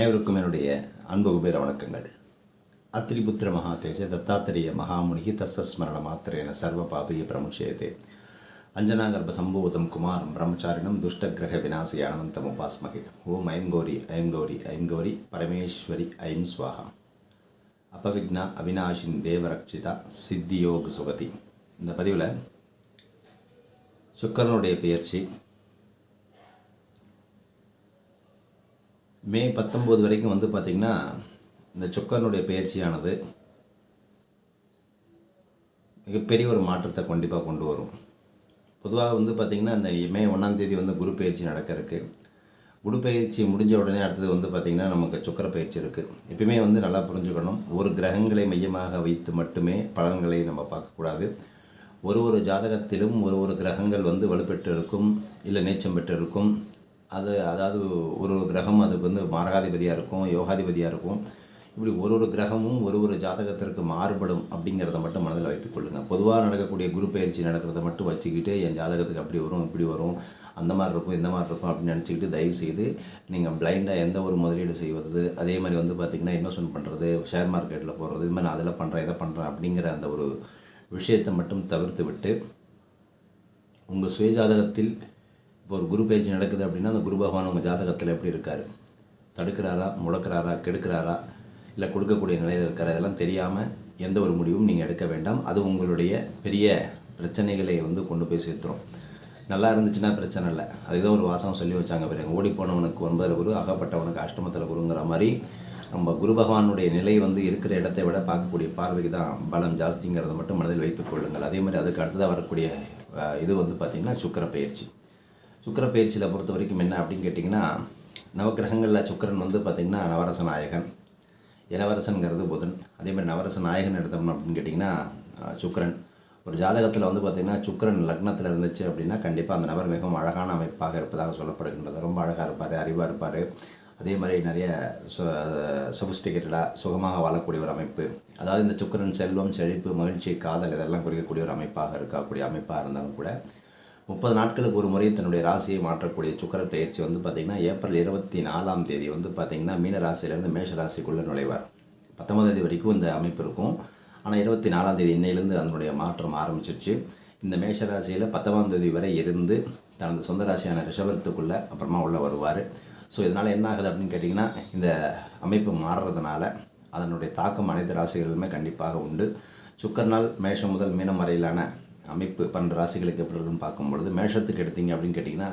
அன்பு குபேர வணக்கங்கள். அத்திரிபுத்திர மகாதேஜ தத்தாத்திரேய மகாமுனிகி தஸ்ஸஸ்மரண மாத்திரேன சர்வ பாபிய பிரமுச்சேதே. அஞ்சனாகர்ப சம்பூதம் குமாரம் பிரம்மச்சாரிணம் துஷ்டகிரக விநாசியானந்தம் உபாஸ்மகே. ஓம் ஐம் கௌரி ஐம் கௌரி ஐம் கௌரி பரமேஸ்வரி ஐம் ஸ்வாஹா அபவிக்னா அவினாஷின் தேவரக்ஷிதா சித்தியோக சுகதி இந்த பதிவில் சுக்கரனுடைய பெயர்ச்சி மே பத்தொம்போது வரைக்கும் வந்து பார்த்திங்கன்னா இந்த சொக்கரனுடைய பயிற்சியானது மிகப்பெரிய ஒரு மாற்றத்தை கண்டிப்பாக கொண்டு வரும். பொதுவாக வந்து பார்த்திங்கன்னா இந்த மே ஒன்றாம் தேதி வந்து குரு பயிற்சி நடக்கிறதுக்கு. குரு பயிற்சி முடிஞ்ச உடனே அடுத்தது வந்து பார்த்திங்கன்னா நமக்கு சுக்கர பயிற்சி இருக்குது எப்பயுமே வந்து நல்லா புரிஞ்சுக்கணும். ஒரு கிரகங்களை மையமாக வைத்து மட்டுமே பலன்களை நம்ம பார்க்கக்கூடாது ஒரு ஒரு ஜாதகத்திலும் ஒரு ஒரு கிரகங்கள் வந்து வலுப்பெற்று இருக்கும் இல்லை நீச்சம் பெற்று இருக்கும் அது அதாவது ஒரு ஒரு கிரகம் அதுக்கு வந்து மாரகாதிபதியாக இருக்கும் யோகாதிபதியாக இருக்கும். இப்படி ஒரு ஒரு கிரகமும் ஒரு ஒரு ஜாதகத்திற்கு மாறுபடும் அப்படிங்கிறத மட்டும் மனதில் வைத்துக்கொள்ளுங்கள் பொதுவாக நடக்கக்கூடிய குரு பயிற்சி நடக்கிறத மட்டும் வச்சுக்கிட்டு என் ஜாதகத்துக்கு அப்படி வரும் இப்படி வரும் அந்த மாதிரி இருக்கும் இந்த மாதிரி இருக்கும் அப்படின்னு நினச்சிக்கிட்டு தயவு செய்து நீங்கள் பிளைண்டாக எந்த ஒரு முதலீடு செய்வது அதே மாதிரி வந்து பார்த்திங்கன்னா இன்வெஸ்ட்மெண்ட் பண்ணுறது ஷேர் மார்க்கெட்டில் போடுறது இது மாதிரி நான் அதில் பண்ணுறேன் இதை பண்ணுறேன் அப்படிங்கிற அந்த ஒரு விஷயத்தை மட்டும் தவிர்த்து விட்டு உங்கள் சுய ஜாதகத்தில் இப்போ ஒரு குரு பயிற்சி நடக்குது அப்படின்னா அந்த குரு பகவான் உங்கள் ஜாதகத்தில் எப்படி இருக்கார்? தடுக்கிறாரா? முடக்கிறாரா? கெடுக்கிறாரா? இல்லை கொடுக்கக்கூடிய நிலையில் இருக்கிற இதெல்லாம் தெரியாமல் எந்த ஒரு முடிவும் நீங்கள் எடுக்க வேண்டாம். அது உங்களுடைய பெரிய பிரச்சனைகளை வந்து கொண்டு போய் சேர்த்துரும். நல்லா இருந்துச்சுன்னா பிரச்சனை இல்லை. அதுதான் ஒரு வாசகம் சொல்லி வச்சாங்க பாருங்க ஓடி போனவனுக்கு ஒன்பது குரு அகப்பட்டவனுக்கு அஷ்டமத்தில் குருங்கிற மாதிரி நம்ம குரு பகவானுடைய நிலை வந்து இருக்கிற இடத்தை விட பார்க்கக்கூடிய பார்வைக்கு தான் பலம் ஜாஸ்திங்கிறத மட்டும் மனதில் வைத்துக் கொள்ளுங்கள். அதே மாதிரி அதுக்கு அடுத்ததாக வரக்கூடிய இது வந்து பார்த்திங்கன்னா சுக்கிர பயிற்சி. சுக்கிர பயிற்சியில் பொறுத்த வரைக்கும் என்ன அப்படின்னு கேட்டிங்கன்னா நவக்கிரகங்களில் சுக்கிரன் வந்து பார்த்திங்கன்னா நவரச நாயகன் இளவரசனுங்கிறது புதன். அதே மாதிரி நவரச நாயகன் எடுத்தோம்னா அப்படின்னு கேட்டிங்கன்னா சுக்கரன் சுக்கிரன். ஒரு ஜாதகத்தில் வந்து பார்த்திங்கன்னா சுக்கிரன் லக்னத்தில் இருந்துச்சு அப்படின்னா கண்டிப்பாக அந்த நபர் மிகவும் அழகான அமைப்பாக இருப்பதாக சொல்லப்படுகின்றது. ரொம்ப அழகாக இருப்பார் அறிவாக இருப்பார். அதே மாதிரி நிறைய சொபிஸ்டிகேட்டடாக சுகமாக வாழக்கூடிய ஒரு அமைப்பு. அதாவது இந்த சுக்கிரன் செல்வம் செழிப்பு மகிழ்ச்சி காதல் இதெல்லாம் குறிக்கக்கூடிய ஒரு அமைப்பாக இருக்கக்கூடிய அமைப்பாக இருந்தாலும் கூட முப்பது நாட்களுக்கு ஒரு முறை தன்னுடைய ராசியை மாற்றக்கூடிய சுக்கர பயிற்சி வந்து பார்த்திங்கன்னா ஏப்ரல் இருபத்தி நாலாம் தேதி வந்து பார்த்திங்கன்னா மீன ராசியிலேருந்து மேஷ ராசிக்குள்ளே நுழைவார். பத்தொன்பதாம் தேதி வரைக்கும் இந்த அமைப்பு இருக்கும். ஆனால் இருபத்தி நாலாம் தேதி இன்னையிலேருந்து அதனுடைய மாற்றம் ஆரம்பிச்சிருச்சு. இந்த மேஷ ராசியில் பத்தொன்பதாம் தேதி வரை இருந்து தனது சொந்த ராசியான ரிஷபத்துக்குள்ளே அப்புறமா உள்ளே வருவார். ஸோ இதனால் என்ன ஆகுது அப்படின்னு கேட்டிங்கன்னா இந்த அமைப்பு மாறுறதுனால அதனுடைய தாக்கம் அனைத்து ராசிகளிலுமே கண்டிப்பாக உண்டு. சுக்கரனால் மேஷம் முதல் மீனம் வரையிலான அமைப்பு பன்னெண்டு ராசிகளுக்கு எப்படி இருக்குன்னு பார்க்கும் பொழுது மேஷத்துக்கு எடுத்தீங்க அப்படின்னு கேட்டிங்கன்னா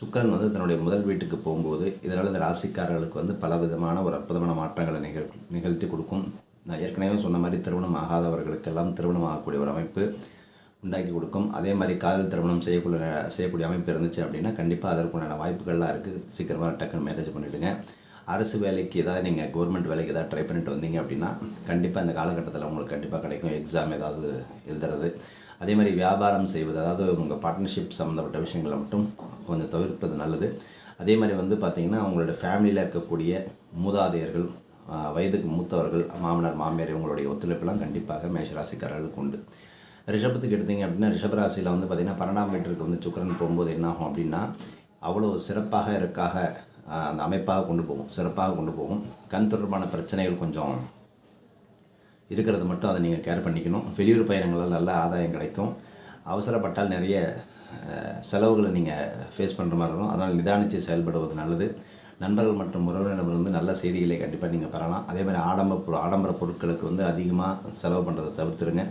சுக்கரன் வந்து தன்னுடைய முதல் வீட்டுக்கு போகும்போது இதனால் இந்த ராசிக்காரர்களுக்கு வந்து பல விதமான ஒரு அற்புதமான மாற்றங்களை நிகழ் நிகழ்த்தி கொடுக்கும். நான் ஏற்கனவே சொன்ன மாதிரி திருமணம் ஆகாதவர்களுக்கெல்லாம் திருமணம் ஆகக்கூடிய ஒரு அமைப்பு உண்டாக்கி கொடுக்கும். அதே மாதிரி காதல் திருமணம் செய்யக்கூடிய செய்யக்கூடிய அமைப்பு இருந்துச்சு அப்படின்னா கண்டிப்பாக அதற்குண்டான வாய்ப்புகள்லாம் இருக்குது சீக்கிரமாக டக்குன்னு மேரேஜ் பண்ணிவிடுங்க அரசு வேலைக்கு ஏதாவது நீங்கள் கவர்மெண்ட் வேலைக்கு ஏதாவது ட்ரை பண்ணிட்டு வந்தீங்க அப்படின்னா கண்டிப்பாக இந்த காலகட்டத்தில் உங்களுக்கு கண்டிப்பாக கிடைக்கும். எக்ஸாம் ஏதாவது எழுதுறது. அதே மாதிரி வியாபாரம் செய்வது அதாவது உங்கள் பார்ட்னர்ஷிப் சம்மந்தப்பட்ட விஷயங்களை மட்டும் கொஞ்சம் தவிர்ப்பது நல்லது. அதே மாதிரி வந்து பார்த்திங்கன்னா அவங்களோட ஃபேமிலியில் இருக்கக்கூடிய மூதாதையர்கள் வயதுக்கு மூத்தவர்கள் மாமனார் மாமியார் இவங்களுடைய ஒத்துழைப்பெல்லாம் கண்டிப்பாக மேஷராசிக்காரர்களுக்கு உண்டு. ரிஷபத்துக்கு எடுத்தீங்க அப்படின்னா ரிஷபராசியில் வந்து பார்த்திங்கன்னா பன்னெண்டாம் மீட்டருக்கு வந்து சுக்கரன் போகும்போது என்ன ஆகும் அப்படின்னா அவ்வளோ சிறப்பாக இருக்காக அந்த அமைப்பாக கொண்டு போகும் சிறப்பாக கொண்டு போகும். கண் தொடர்பான பிரச்சனைகள் கொஞ்சம் இருக்கிறது மட்டும் அதை நீங்கள் கேர் பண்ணிக்கணும். வெளியூர் பயணங்களால் நல்ல ஆதாயம் கிடைக்கும். அவசரப்பட்டால் நிறைய செலவுகளை நீங்கள் ஃபேஸ் பண்ணுற மாதிரி இருக்கும். அதனால் நிதானித்து செயல்படுவது நல்லது. நண்பர்கள் மற்றும் உறவினரிடமிருந்து நல்ல செய்திகளை கண்டிப்பாக நீங்கள் பெறலாம். அதே மாதிரி ஆடம்பர பொரு- ஆடம்பர பொருட்களுக்கு வந்து அதிகமாக செலவு பண்ணுறதை தவிர்த்துருங்க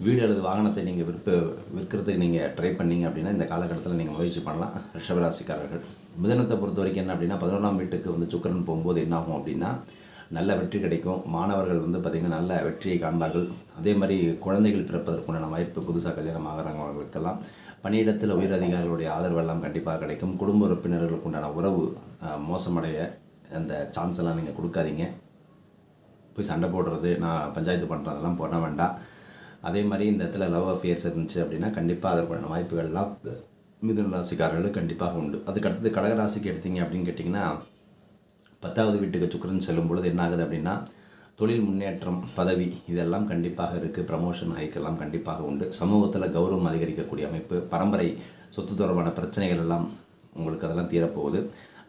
வீடு அல்லது வாகனத்தை நீங்கள் விற்ப விற்கிறதுக்கு நீங்கள் ட்ரை பண்ணீங்க அப்படின்னா இந்த காலகட்டத்தில் நீங்கள் முயற்சி பண்ணலாம். ரிஷபராசிக்காரர்கள். மிதனத்தை பொறுத்த வரைக்கும் என்ன அப்படின்னா பதினொன்றாம் வீட்டுக்கு வந்து சுக்கரன் போகும்போது என்ன ஆகும் அப்படின்னா நல்ல வெற்றி கிடைக்கும். மாணவர்கள் வந்து பார்த்திங்கன்னா நல்ல வெற்றியை காண்பார்கள். அதே மாதிரி குழந்தைகள் பிறப்பதற்குண்டான வாய்ப்பு புதுசாக கல்யாணம் ஆகிறவங்களுக்கெல்லாம் பணியிடத்தில் உயர் அதிகாரிகளுடைய ஆதரவெல்லாம் கண்டிப்பாக கிடைக்கும். குடும்ப உறுப்பினர்களுக்கு உண்டான உறவு மோசமடைய அந்த சான்ஸ் எல்லாம் நீங்கள் கொடுக்காதீங்க. போய் சண்டை போடுறது நான் பஞ்சாயத்து பண்ணுறதெல்லாம் போட வேண்டாம். அதே மாதிரி இந்த இடத்துல லவ் அஃபேர்ஸ் இருந்துச்சு அப்படின்னா கண்டிப்பாக அதற்கான வாய்ப்புகள்லாம் மிதுன ராசிக்காரர்களுக்கு கண்டிப்பாக உண்டு. அதுக்கு அடுத்தது கடகராசிக்கு எடுத்தீங்க அப்படின்னு கேட்டிங்கன்னா பத்தாவது வீட்டுக்கு சுக்கரன் செல்லும் பொழுது என்ன ஆகுது அப்படின்னா தொழில் முன்னேற்றம் பதவி இதெல்லாம் கண்டிப்பாக இருக்குது ப்ரமோஷன் ஹைக்கெல்லாம் கண்டிப்பாக உண்டு. சமூகத்தில் கௌரவம் அதிகரிக்கக்கூடிய அமைப்பு பரம்பரை சொத்து தொடர்பான பிரச்சனைகள் எல்லாம் உங்களுக்கு அதெல்லாம் தீரப்போகுது.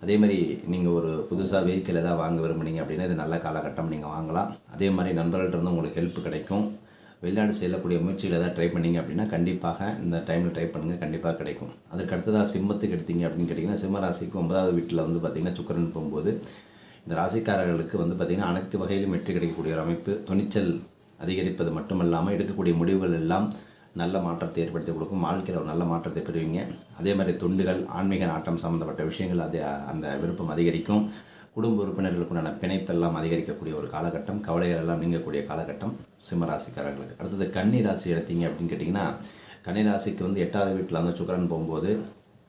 அதே மாதிரி நீங்கள் ஒரு புதுசாக வெஹிக்கிள் எதாவது வாங்க விரும்புனீங்க அப்படின்னா இது நல்ல காலகட்டம் நீங்கள் வாங்கலாம். அதே மாதிரி நண்பர்கள்ட்ட இருந்து உங்களுக்கு ஹெல்ப் கிடைக்கும். வெளிநாடு செல்லக்கூடிய முயற்சிகள் ஏதாவது ட்ரை பண்ணீங்க அப்படின்னா கண்டிப்பாக இந்த டைமில் ட்ரை பண்ணுங்கள் கண்டிப்பாக கிடைக்கும். அதற்கு அடுத்ததாக சிம்மத்துக்கு எடுத்தீங்க அப்படின்னு கேட்டிங்கன்னா சிம்ம ராசிக்கு ஒன்பதாவது வீட்டில் வந்து பார்த்திங்கன்னா சுக்கரன் போகும்போது இந்த ராசிக்காரர்களுக்கு வந்து பார்த்திங்கன்னா அனைத்து வகையிலும் வெற்றி கிடைக்கக்கூடிய ஒரு அமைப்பு. துணிச்சல் அதிகரிப்பது மட்டுமல்லாமல் எடுக்கக்கூடிய முடிவுகள் எல்லாம் நல்ல மாற்றத்தை ஏற்படுத்தி கொடுக்கும். வாழ்க்கையில் ஒரு நல்ல மாற்றத்தை பெறுவீங்க. அதே மாதிரி தொண்டுகள் ஆன்மீக நாட்டம் சம்மந்தப்பட்ட விஷயங்கள் அது அந்த விருப்பம் அதிகரிக்கும். குடும்ப உறுப்பினர்களுக்குண்டான பிணைப்பெல்லாம் அதிகரிக்கக்கூடிய ஒரு காலகட்டம் கவலைகள் எல்லாம் நீங்கக்கூடிய காலகட்டம் சிம்ம ராசிக்காரர்களுக்கு அடுத்தது கன்னி ராசி எடுத்தீங்க அப்படின்னு கேட்டிங்கன்னா கன்னி ராசிக்கு வந்து எட்டாவது வீட்டில் வந்து சுக்கரன் போகும்போது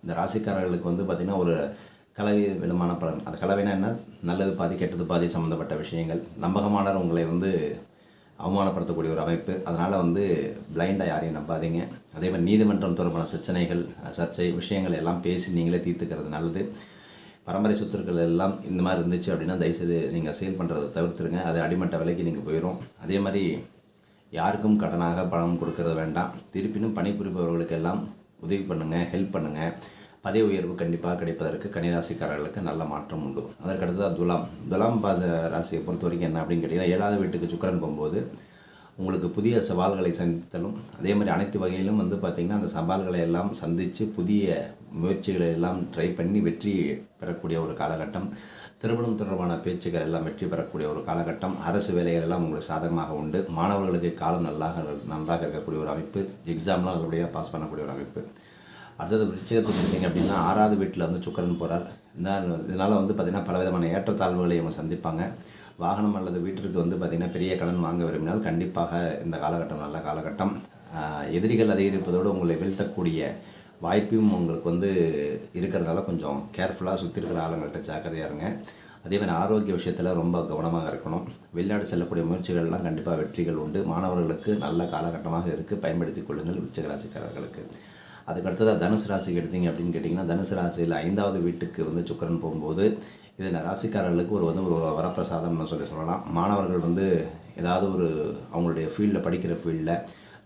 இந்த ராசிக்காரர்களுக்கு வந்து பார்த்திங்கன்னா ஒரு கலவை விதமான பலன். அந்த கலவைனா என்ன? நல்லது பாதி கெட்டது பாதி சம்மந்தப்பட்ட விஷயங்கள். நம்பகமானவர் உங்களை வந்து அவமானப்படுத்தக்கூடிய ஒரு அமைப்பு. அதனால் வந்து பிளைண்டாக யாரையும் நம்பாதீங்க. அதே மாதிரி நீதிமன்றம் தொடர்பான பிரச்சனைகள் சர்ச்சை விஷயங்கள் எல்லாம் பேசி நீங்களே தீர்த்துக்கிறது நல்லது. பரம்பரை சொத்துக்கள் எல்லாம் இந்த மாதிரி இருந்துச்சு அப்படின்னா தயவுசெய்து நீங்கள் சேல் பண்ணுறதை தவிர்த்துருங்க. அது அடிமட்ட விலைக்கு நீங்கள் போயிடும் அதே மாதிரி யாருக்கும் கடனாக பணம் கொடுக்கறது வேண்டாம். திருப்பினும் பணிபுரிபவர்களுக்கெல்லாம் உதவி பண்ணுங்கள் ஹெல்ப் பண்ணுங்கள் பதவி உயர்வு கண்டிப்பாக கிடைப்பதற்கு கன்னிராசிக்காரர்களுக்கு நல்ல மாற்றம் உண்டு. அதற்கு துலாம். துலாம் பாத ராசியை பொறுத்த வரைக்கும் என்ன அப்படின்னு கேட்டிங்கன்னா ஏழாவது வீட்டுக்கு சுக்கரன் போகும்போது உங்களுக்கு புதிய சவால்களை சந்தித்தலும் அதே மாதிரி அனைத்து வகையிலும் வந்து பார்த்திங்கன்னா அந்த சவால்களை எல்லாம் சந்தித்து புதிய முயற்சிகளை எல்லாம் ட்ரை பண்ணி வெற்றி பெறக்கூடிய ஒரு காலகட்டம். திருமணம் தொடர்பான பேச்சுகள் எல்லாம் வெற்றி பெறக்கூடிய ஒரு காலகட்டம். அரசு வேலைகள் எல்லாம் உங்களுக்கு சாதகமாக உண்டு. மாணவர்களுக்கு காலம் நல்லாக நன்றாக இருக்கக்கூடிய ஒரு அமைப்பு. எக்ஸாம்லாம் நல்லபடியாக பாஸ் பண்ணக்கூடிய ஒரு அமைப்பு. அடுத்தது விருச்சிகத்துக்கு பார்த்தீங்க அப்படின்னா ஆறாவது வீட்டில் வந்து சுக்கரன் போகிறார் இதனால் வந்து பார்த்திங்கன்னா பலவிதமான ஏற்றத்தாழ்வுகளை இவங்க சந்திப்பாங்க. வாகனம் அல்லது வீட்டிற்கு வந்து பார்த்திங்கன்னா பெரிய கடன் வாங்க விரும்பினால் கண்டிப்பாக இந்த காலகட்டம் நல்ல காலகட்டம். எதிரிகள் அதிகரிப்பதோடு உங்களை வீழ்த்தக்கூடிய வாய்ப்பும் உங்களுக்கு வந்து இருக்கிறதுனால கொஞ்சம் கேர்ஃபுல்லாக சுற்றி இருக்கிற ஆளுங்கள்ட்ட ஜாக்கிரதையாக இருங்க. அதே மாதிரி ஆரோக்கிய விஷயத்தில் ரொம்ப கவனமாக இருக்கணும். வெளிநாடு செல்லக்கூடிய முயற்சிகள்லாம் கண்டிப்பாக வெற்றிகள் உண்டு. மாணவர்களுக்கு நல்ல காலகட்டமாக இருக்குது பயன்படுத்தி கொள்ளுங்கள் உச்சகராசிக்காரர்களுக்கு. ராசிக்காரர்களுக்கு அதுக்கு அடுத்ததாக தனுசு ராசிக்கு எடுத்தீங்க அப்படின்னு கேட்டிங்கன்னா தனுசு ராசியில் ஐந்தாவது வீட்டுக்கு வந்து சுக்கரன் போகும்போது இதில் ராசிக்காரர்களுக்கு ஒரு வந்து ஒரு வரப்பிரசாதம்னு சொல்லி சொல்லலாம். மாணவர்கள் வந்து ஏதாவது ஒரு அவங்களுடைய ஃபீல்டில் படிக்கிற ஃபீல்டில்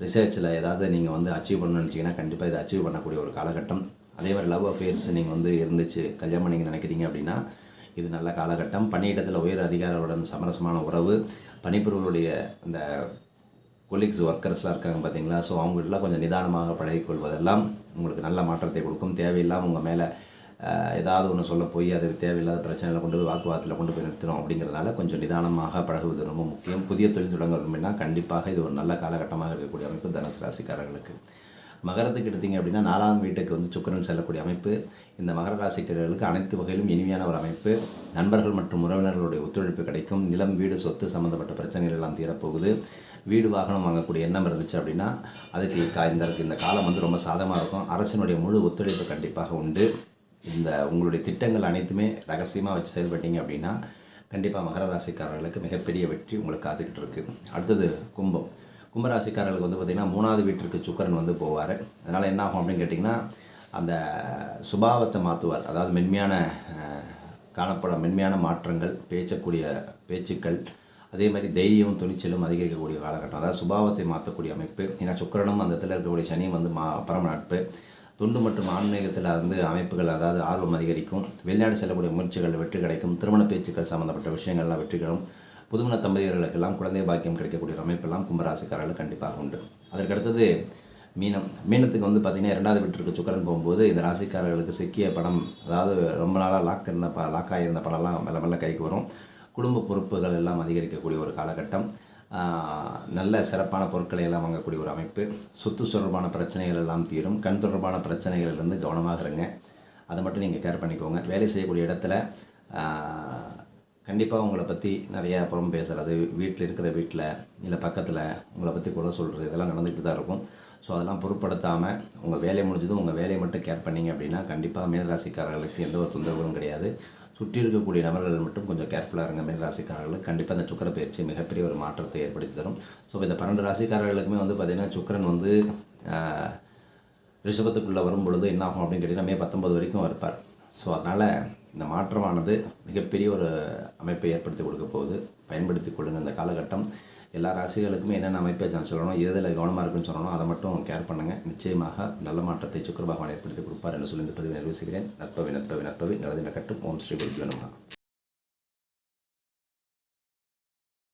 ரிசர்ச்சில் ஏதாவது நீங்கள் வந்து அச்சீவ் பண்ணணும்னு நினச்சிங்கன்னா கண்டிப்பாக இதை அச்சீவ் பண்ணக்கூடிய ஒரு காலகட்டம். அதே மாதிரி லவ் அஃபேர்ஸ் நீங்கள் வந்து இருந்துச்சு கல்யாணம் நீங்கள் நினைக்கிறீங்க அப்படின்னா இது நல்ல காலகட்டம். பணியிடத்தில் உயர் அதிகாரிகளுடன் சமரசமான உறவு. பணிப்பொருளுடைய அந்த கொலீக்ஸ் ஒர்க்கர்ஸ்லாம் இருக்காங்க பார்த்தீங்களா ஸோ அவங்கள்ட்டலாம் கொஞ்சம் நிதானமாக பழகிக்கொள்வதெல்லாம் உங்களுக்கு நல்ல மாற்றத்தை கொடுக்கும். தேவையில்லாமல் உங்கள் மேலே ஏதாவது ஒன்று சொல்ல போய் அது தேவையில்லாத பிரச்சனையில் கொண்டு போய் வாக்குவாதத்தில் கொண்டு போய் நிறுத்தணும் அப்படிங்கிறதுனால கொஞ்சம் நிதானமாக பழகுவது ரொம்ப முக்கியம். புதிய தொழில் தொடங்க அப்படின்னா கண்டிப்பாக இது ஒரு நல்ல காலகட்டமாக இருக்கக்கூடிய அமைப்பு தனுசு ராசிக்காரர்களுக்கு. மகரத்துக்கு எடுத்தீங்க அப்படின்னா நாலாம் வீட்டுக்கு வந்து சுக்கரன் செல்லக்கூடிய அமைப்பு. இந்த மகர ராசிக்காரர்களுக்கு அனைத்து வகையிலும் இனிமையான ஒரு அமைப்பு. நண்பர்கள் மற்றும் உறவினர்களுடைய ஒத்துழைப்பு கிடைக்கும். நிலம் வீடு சொத்து சம்மந்தப்பட்ட பிரச்சனைகள் எல்லாம் தீரப்போகுது. வீடு வாகனம் வாங்கக்கூடிய எண்ணம் இருந்துச்சு அப்படின்னா அதுக்கு இந்த இந்த காலம் வந்து ரொம்ப சாதமாக இருக்கும். அரசினுடைய முழு ஒத்துழைப்பு கண்டிப்பாக உண்டு. இந்த உங்களுடைய திட்டங்கள் அனைத்துமே ரகசியமாக வச்சு செயல்பட்டீங்க அப்படின்னா கண்டிப்பாக மகர ராசிக்காரர்களுக்கு மிகப்பெரிய வெற்றி உங்களுக்கு காத்துக்கிட்டு இருக்குது அடுத்தது கும்பம். கும்பராசிக்காரர்களுக்கு வந்து பார்த்திங்கன்னா மூணாவது வீட்டிற்கு சுக்கரன் வந்து போவார். அதனால் என்ன ஆகும் அப்படின்னு கேட்டிங்கன்னா அந்த சுபாவத்தை மாற்றுவார் அதாவது மென்மையான காணப்படும் மென்மையான மாற்றங்கள் பேசக்கூடிய பேச்சுக்கள் அதே மாதிரி தைரியம் துணிச்சலும் அதிகரிக்கக்கூடிய காலகட்டம். அதாவது சுபாவத்தை மாற்றக்கூடிய அமைப்பு. ஏன்னா சுக்கரனும் அந்த இடத்துல இருக்கக்கூடிய சனியும் வந்து மா பரம நட்பு. தொண்டு மற்றும் ஆன்மீகத்தில் வந்து அமைப்புகள் அதாவது ஆர்வம் அதிகரிக்கும். வெளிநாடு செல்லக்கூடிய முயற்சிகள் வெற்றி கிடைக்கும். திருமண பேச்சுக்கள் சம்மந்தப்பட்ட விஷயங்கள்லாம் வெற்றிகளும் புதுமண தம்பதியர்களுக்கெல்லாம் குழந்தை பாக்கியம் கிடைக்கக்கூடிய அமைப்பெல்லாம் கும்பராசிக்காரர்கள் கண்டிப்பாக உண்டு. அதற்கடுத்தது மீனம். மீனத்துக்கு வந்து பார்த்திங்கன்னா இரண்டாவது வீட்டிற்கு சுக்கரன் போகும்போது இந்த ராசிக்காரர்களுக்கு சிக்கிய பணம் அதாவது ரொம்ப நாளாக லாக் இருந்த ப லாக்காக இருந்த பணம்லாம் மெல்ல மெல்ல கைக்கு வரும். குடும்ப பொறுப்புகள் எல்லாம் அதிகரிக்கக்கூடிய ஒரு காலகட்டம். நல்ல சிறப்பான பொருட்களை எல்லாம் வாங்கக்கூடிய ஒரு அமைப்பு. சொத்து தொடர்பான பிரச்சனைகள் எல்லாம் தீரும். கண் தொடர்பான பிரச்சனைகள்லேருந்து கவனமாக இருங்க அதை மட்டும் நீங்கள் கேர் பண்ணிக்கோங்க. வேலை செய்யக்கூடிய இடத்துல கண்டிப்பாக உங்களை பற்றி நிறையா புறம் பேசுகிறது வீட்டில் இருக்கிற வீட்டில் இல்லை பக்கத்தில் உங்களை பற்றி குறை சொல்கிறது இதெல்லாம் நடந்துக்கிட்டு தான் இருக்கும். ஸோ அதெல்லாம் பொருட்படுத்தாமல் உங்கள் வேலையை முடிஞ்சதும் உங்கள் வேலையை மட்டும் கேர் பண்ணீங்க அப்படின்னா கண்டிப்பாக மீனராசிக்காரர்களுக்கு எந்த ஒரு தொந்தரவும் கிடையாது. சுற்றி இருக்கக்கூடிய நபர்கள் மட்டும் கொஞ்சம் கேர்ஃபுல்லாக இருங்க. மீனராசிக்காரர்களுக்கு கண்டிப்பாக இந்த சுக்கர பயிற்சி மிகப்பெரிய ஒரு மாற்றத்தை ஏற்படுத்தி தரும். ஸோ இந்த பன்னெண்டு ராசிக்காரர்களுக்குமே வந்து பார்த்திங்கன்னா சுக்கரன் வந்து ரிஷபத்துக்குள்ளே வரும் பொழுது என்ன ஆகும் அப்படின்னு கேட்டிங்கன்னா மே பத்தொம்பது வரைக்கும் இருப்பார். ஸோ அதனால் இந்த மாற்றமானது மிகப்பெரிய ஒரு அமைப்பை ஏற்படுத்தி கொடுக்க போகுது. பயன்படுத்தி கொள்ளுங்கள் இந்த காலகட்டம். எல்லா ராசிகளுக்குமே என்னென்ன அமைப்பை நான் சொல்லணும் எதில் கவனமாக இருக்குன்னு சொல்லணும் அதை மட்டும் கேர் பண்ணுங்கள் நிச்சயமாக நல்ல மாற்றத்தை சுக்கர பகவான் ஏற்படுத்தி கொடுப்பார் என்று சொல்லி இந்த பதிவை நிறைவேசுகிறேன் நற்பவி நற்பவி நற்பவி நல்லது நடக்கட்டும் ஓம் ஸ்ரீ குருஜி